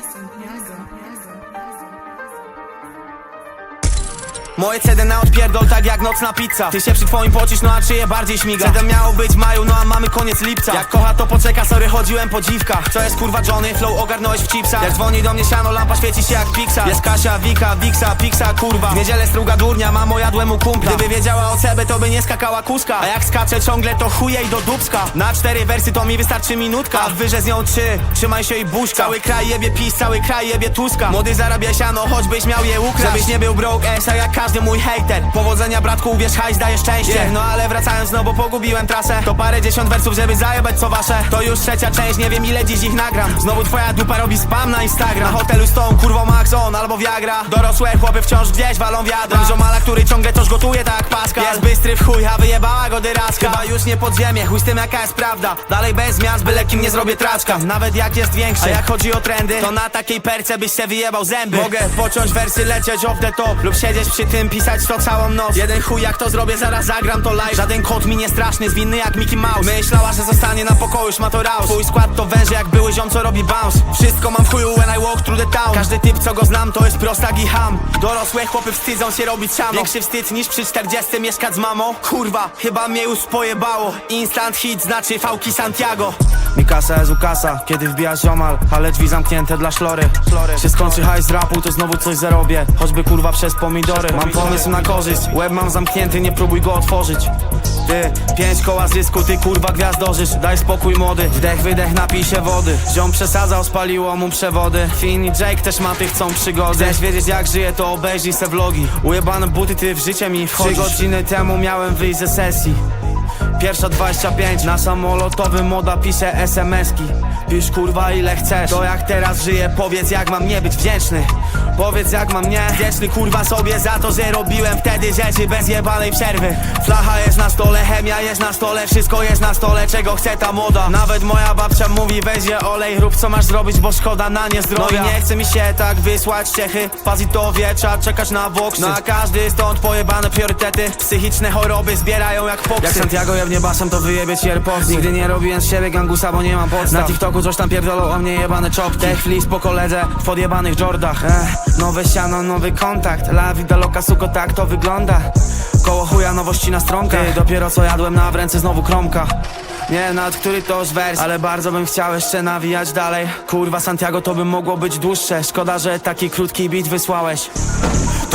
Santiago. Santiago. Santiago. Moje CD na odpierdol tak jak nocna pizza. Ty się przy twoim pocisz, no a czyje bardziej śmiga? CD miało być maju, no a mamy koniec lipca. Jak kocha to poczeka, sorry chodziłem po dziwkach. Co jest kurwa Johnny, flow ogarnąłeś w chipsa Jak dzwoni do mnie siano, lampa świeci się jak Pixa Jest Kasia, Wika, Wiksa, Pixa, kurwa. W niedzielę struga durnia, mamo jadłem u kumpla. Gdyby wiedziała o CB, to by nie skakała kuska. A jak skacze ciągle, to chuje i do dubska Na cztery wersy to mi wystarczy minutka. A wyżej z nią trzy, trzymaj się i buźka. Cały kraj jebie pis, cały kraj jebie Tuska. Młody zarabia siano, choćbyś miał je ukraść Żebyś nie był broke jak każdy mój hater Powodzenia bratku, uwierz, hajs daje szczęście. Yeah. No ale wracając, no bo pogubiłem trasę. To parę dziesiąt wersów, żeby zajebać co wasze. To już trzecia część, nie wiem ile dziś ich nagram. Znowu twoja dupa robi spam na Instagram. Na hotelu z tą kurwą Max on albo Viagra. Dorosłe chłopy wciąż gdzieś walą wiadra. Ziomala, który ciągle coś gotuje tak Pascal Jest w chuj, a wyjebała go dyraska Chyba już nie podziemie, chuj z tym jaka jest prawda. Dalej bez zmian, byle kim nie zrobię traczka. Nawet jak jest większy, a jak chodzi o trendy To na takiej perce byś se wyjebał zęby. Mogę pociąć wersy, lecieć off the top. Lub siedzieć przy tym, pisać to całą noc. Jeden chuj jak to zrobię, zaraz zagram to live. Żaden kot mi nie straszny, zwinny jak Mickey Mouse. Myślała, że zostanie na pokoju, już ma to raus. Twój skład to węże jak były ziom, co robi bounce. Wszystko mam w chuju when I walk through the town. Każdy typ, co go znam, to jest prostak i ham. Dorosłe chłopy wstydzą się robić siano Większy wstyd niż przy 40 mieszkać z mamą Kurwa, chyba mnie już pojebało. Instant hit znaczy fałki Santiago Mikasa jest ukasa, kiedy wbijasz ziomal Ale drzwi zamknięte dla szlory. Się skończy hajs rapu, to znowu coś zarobię. Choćby kurwa przez pomidory. Mam pomysł na korzyść, łeb mam zamknięty, nie próbuj go otworzyć. Ty, pięć koła zysku, ty kurwa gwiazdorzysz Daj spokój młody, wdech, wydech, napij się wody. Ziom przesadzał, spaliło mu przewody. Finn i Jake też ma tych chcą przygody. Chcesz wiedzieć jak żyję, to obejrzyj se vlogi. Ujebane buty, ty w życie mi wchodzisz. Trzy godziny temu miałem wyjść ze sesji Pierwsza 25 Na samolotowym moda pisze SMS-ki Pisz kurwa ile chcesz. To jak teraz żyję Powiedz jak mam nie być wdzięczny. Powiedz jak mam nie. Wdzięczny kurwa sobie za to, że robiłem wtedy rzeczy bez jebanej przerwy. Flacha jest na stole, chemia jest na stole Wszystko jest na stole, czego chce ta moda. Nawet moja babcia mówi weź je olej Rób co masz zrobić, bo szkoda na nie zdrowia. No i nie chce mi się tak wysłać ciechy. Pazitowie, trzeba czekać na woksy Na każdy stąd pojebane priorytety. Psychiczne choroby zbierają jak popsy Jak Santiago jebnie basem, to wyjebie ci AirPods Nigdy nie robiłem z siebie gangusa, bo nie mam podstaw. Na TikToku coś tam pierdolą o mnie jebane czopki. Flis po koledze w podjebanych Jordach eh, Nowe siano, nowy kontakt. La vida loca, suko, tak to wygląda. Koło chuja nowości na stronkach Ty, dopiero co jadłem na w ręce znowu kromka. Nie nad który to już wers Ale bardzo bym chciał jeszcze nawijać dalej. Kurwa Santiago to by mogło być dłuższe. Szkoda, że taki krótki beat wysłałeś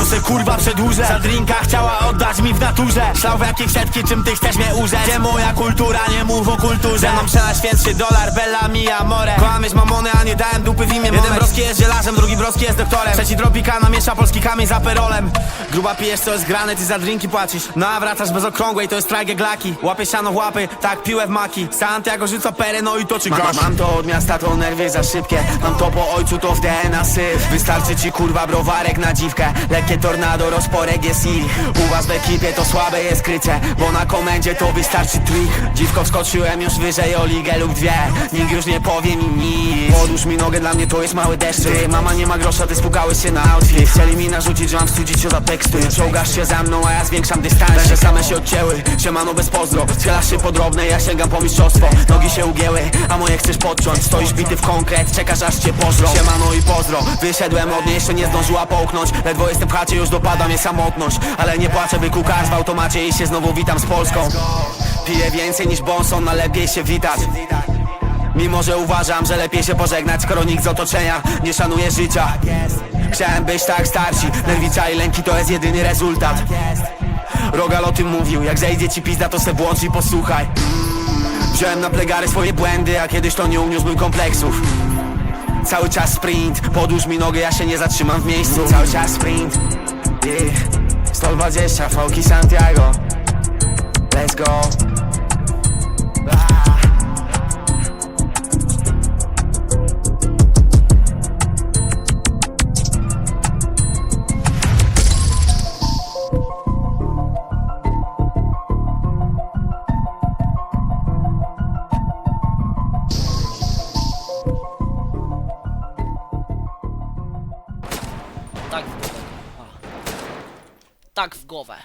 se kurwa przedłużę. Za drinka chciała oddać mi w naturze. Szlał w jakich setki, czym ty chcesz mnie urzeć Gdzie moja kultura, nie mów o kulturze. Mam przenaświętszy dolar, bella mi amore Kłamyś mamony, a nie dałem dupy w imię Jeden broski jest zielarzem, drugi broski jest doktorem. Trzeci tropikana miesza polski kamień z aperolem Gruba pijesz co jest grane, ty za drinki płacisz. No a wracasz bez okrągłej, to jest trajge glaki. Łapie siano w łapy, tak piłę w maki. Santiago rzuca perę, no i to czy Ma, gaś mam to od miasta, to nerwy za szybkie. Mam to po ojcu, to w DNA syf. Wystarczy ci kurwa browarek na dziwkę. Lekkie tornado, rozporek jest ich U was w ekipie to słabe jest krycie Bo na komendzie to wystarczy trik. Dziwko wskoczyłem już wyżej o ligę lub dwie Nikt już nie powie mi nic Podłóż mi nogę, dla mnie to jest mały deszcz. Ty, mama nie ma grosza, ty spukałeś się na outfit. Chcieli mi narzucić, że mam wstydzić się za teksty. Czołgasz się za mną, a ja zwiększam dystans Węże same się odcięły, siemano bez pozdro. Schylasz się podrobne, ja sięgam po mistrzostwo. Nogi się ugięły, a moje chcesz podciąć. Stoisz bity w konkret, czekasz aż cię pożrą. Siemano i pozdro, wyszedłem od niej, jeszcze nie zdążyła połknąć. Ledwo jestem w chacie, już dopada mnie samotność. Ale nie płaczę, by kukać w automacie i się znowu witam z Polską. Piję więcej niż Bonson, a lepiej się witać Mimo, że uważam, że lepiej się pożegnać Skoro nikt z otoczenia nie szanuje życia. Chciałem być tak starsi. Nerwica i lęki to jest jedyny rezultat. Rogal o tym mówił. Jak zejdzie ci pizda to se włącz i posłuchaj. Wziąłem na plegary swoje błędy A kiedyś to nie uniósłbym kompleksów. Cały czas sprint. Podłóż mi nogę, ja się nie zatrzymam w miejscu. Cały czas sprint. Yeah. 120 fałki Santiago. Let's go Tak w głowę.